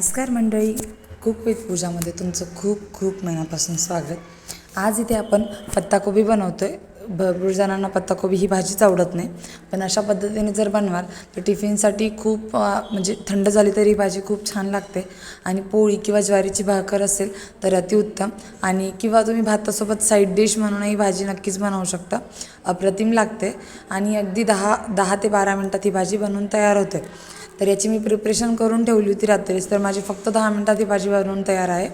नमस्कार मंडळी. Cook with पूजामध्ये तुमचं खूप खूप मनापासून स्वागत. आज इथे आपण पत्ताकोबी बनवतो आहे भरपूर जणांना पत्ताकोबी ही भाजीच आवडत नाही. पण अशा पद्धतीने जर बनवाल तर टिफिनसाठी खूप म्हणजे थंड झाली तरी ही भाजी खूप छान लागते. आणि पोळी किंवा ज्वारीची भाकर असेल तर अतिउत्तम. आणि किंवा तुम्ही भातासोबत साईड डिश म्हणून ही भाजी नक्कीच बनवू शकता. अप्रतिम लागते. आणि अगदी दहा दहा ते बारा मिनटात ही भाजी बनवून तयार होते. तर याची मी प्रिपरेशन करून ठेवली होती रात्रीच. तर माझी फक्त दहा मिनटात ही भाजी बनवून तयार आहे.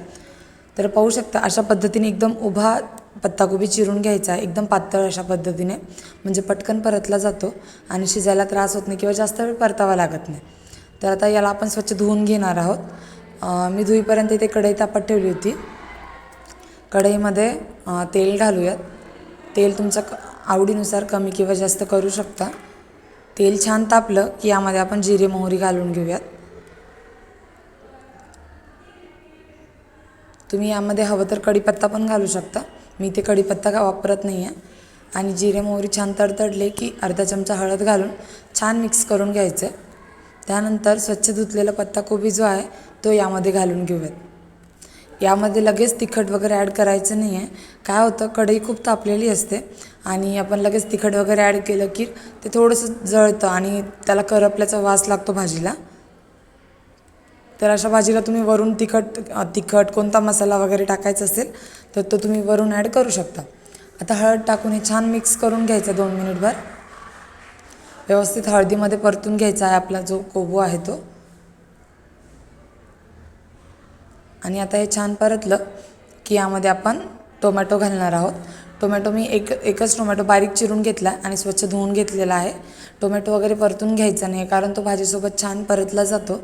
तर पाहू शकता अशा पद्धतीने एकदम उभा पत्ताकोबी चिरून घ्यायचा आहे. एकदम पातळ अशा पद्धतीने. म्हणजे पटकन परतला जातो आणि शिजायला त्रास होत नाही किंवा जास्त वेळ परतावा लागत नाही. तर आता याला आपण स्वच्छ धुवून घेणार आहोत. मी धुईपर्यंत इथे कढई तापत ठेवली होती. कढईमध्ये तेल घालूयात. तेल तुमच्या क- आवडीनुसार कमी किंवा जास्त करू शकता. तेल छान तापलं की यामध्ये आपण जिरे मोहरी घालून घेऊयात. तुम्ही यामध्ये हवं तर कढीपत्ता पण घालू शकता. मी ते कढीपत्ता का वापरत नाही आहे आणि जिरे मोहरी छान तडतडले की अर्धा चमचा हळद घालून छान मिक्स करून घ्यायचं. आहे त्यानंतर स्वच्छ धुतलेला पत्ताकोबी जो आहे तो यामध्ये घालून घेऊयात. यामध्ये लगेच तिखट वगैरे ॲड करायचं नाही आहे काय होतं कढई खूप तापलेली असते. आणि आपण लगेच तिखट वगैरे ॲड केलं की ते थोडंसं जळतं आणि त्याला करपल्याचा वास लागतो भाजीला. तर अशा भाजीला तुम्ही वरून तिखट तिखट कोणता मसाला वगैरे टाकायचा असेल तर तो तुम्ही वरून ॲड करू शकता. आता हळद टाकून हे छान मिक्स करून घ्यायचं दोन मिनिटभर व्यवस्थित हळदीमध्ये परतून घ्यायचा आहे आपला जो कोबो आहे तो. आणि आता हे छान परतलं की यामध्ये आपण टोमॅटो घालणार आहोत. टोमॅटो मी एक एकच टोमॅटो बारीक चिरून घेतला आणि स्वच्छ धुवून घेतलेला आहे. टोमॅटो वगैरे परतून घ्यायचा नाही कारण तो भाजीसोबत छान परतला जातो.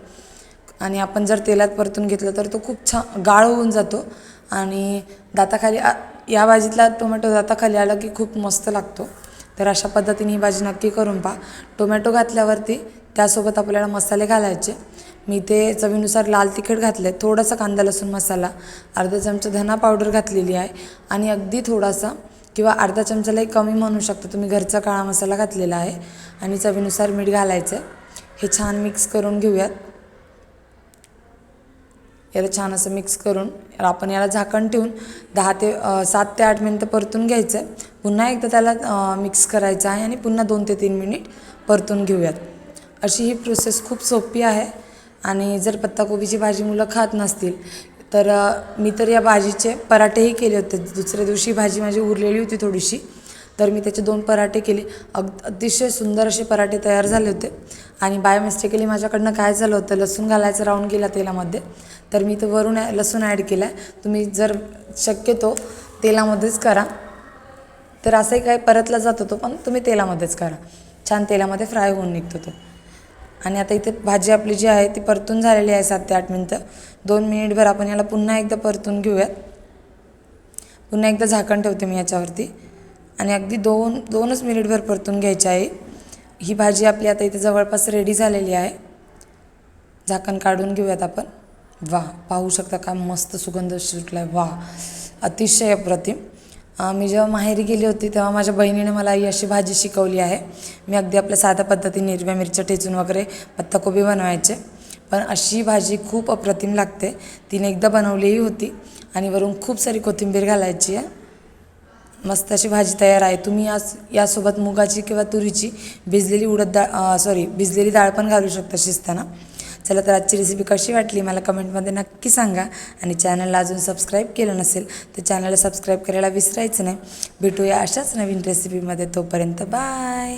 आणि आपण जर तेलात परतून घेतलं तर तो खूप छान गाळ होऊन जातो. आणि दाताखाली या भाजीतला टोमॅटो दाताखाली आला की खूप मस्त लागतो. तर अशा पद्धतीने ही भाजी नक्की करून पहा. टोमॅटो घातल्यावरती त्यासोबत आपल्याला मसाले घालायचे. मी ते चवीनुसार लाल तिखट घातले थोडासा कांदा लसूण मसाला अर्धा चमचा धना पावडर घातलेली आहे आणि अगदी थोडासा किंवा अर्धा चमचालाही कमी म्हणू शकता तुम्ही घरचा काळा मसाला घातलेला आहे आणि चवीनुसार मीठ घालायचं आहे. हे छान मिक्स करून घेऊयात. याला छान असं मिक्स करून आपण याला झाकण ठेवून दहा ते सात ते आठ मिनटं परतून घ्यायचं आहे. पुन्हा एकदा त्याला मिक्स करायचं आहे आणि पुन्हा दोन ते तीन मिनिट परतून घेऊयात. अशी ही प्रोसेस खूप सोपी आहे. आणि जर पत्ताकोबीची भाजी मुलं खात नसतील तर मी तर या भाजीचे पराठेही केले होते. दुसऱ्या दिवशी भाजी माझी उरलेली होती थोडीशी. तर मी त्याचे दोन पराठे केले. अग अतिशय सुंदर असे पराठे तयार झाले होते. आणि बाय मिस्टेकली माझ्याकडनं काय झालं होतं लसूण घालायचं राहून गेला तेलामध्ये. तर मी तर वरून लसूण ॲड केला आहे. तुम्ही जर शक्यतो तेलामध्येच करा. तर असंही काय परतला जात होतो पण तुम्ही तेलामध्येच करा. छान तेलामध्ये फ्राय होऊन निघतो तो आणि आता इथे भाजी आपली जी आहे ती परतून झालेली आहे सात ते आठ मिनटं. दोन मिनिटभर आपण याला पुन्हा एकदा परतून घेऊयात पुन्हा एकदा झाकण ठेवते मी याच्यावरती. आणि अगदी दोन दोनच मिनिटभर परतून घ्यायची आहे. ही भाजी आपली आता इथे जवळपास रेडी झालेली आहे. झाकण काढून घेऊयात आपण. वा पाहू शकता का मस्त सुगंध सुटला आहे वा अतिशय अप्रतिम. मी जेव्हा माहेरी गेली होती तेव्हा माझ्या बहिणीने मला ही अशी भाजी शिकवली आहे. मी अगदी आपल्या साध्या पद्धतीने हिरव्या मिरच्या ठेचून वगैरे पत्ताकोबी बनवायचे. पण अशी भाजी खूप अप्रतिम लागते. तिने एकदा बनवलीही होती आणि वरून खूप सारी कोथिंबीर घालायची आहे. मस्त अशी भाजी तयार आहे. तुम्ही आज यासोबत मुगाची किंवा तुरीची भिजलेली उडद डाळ सॉरी भिजलेली डाळ पण घालू शकता शिजताना. चला तर आजची रेसिपी कशी वाटली मला कमेंटमध्ये नक्की सांगा. आणि चॅनलला अजून सबस्क्राईब केलं नसेल तर चॅनलला सबस्क्राईब करायला विसरायचं नाही. भेटूया अशाच नवीन रेसिपीमध्ये तोपर्यंत बाय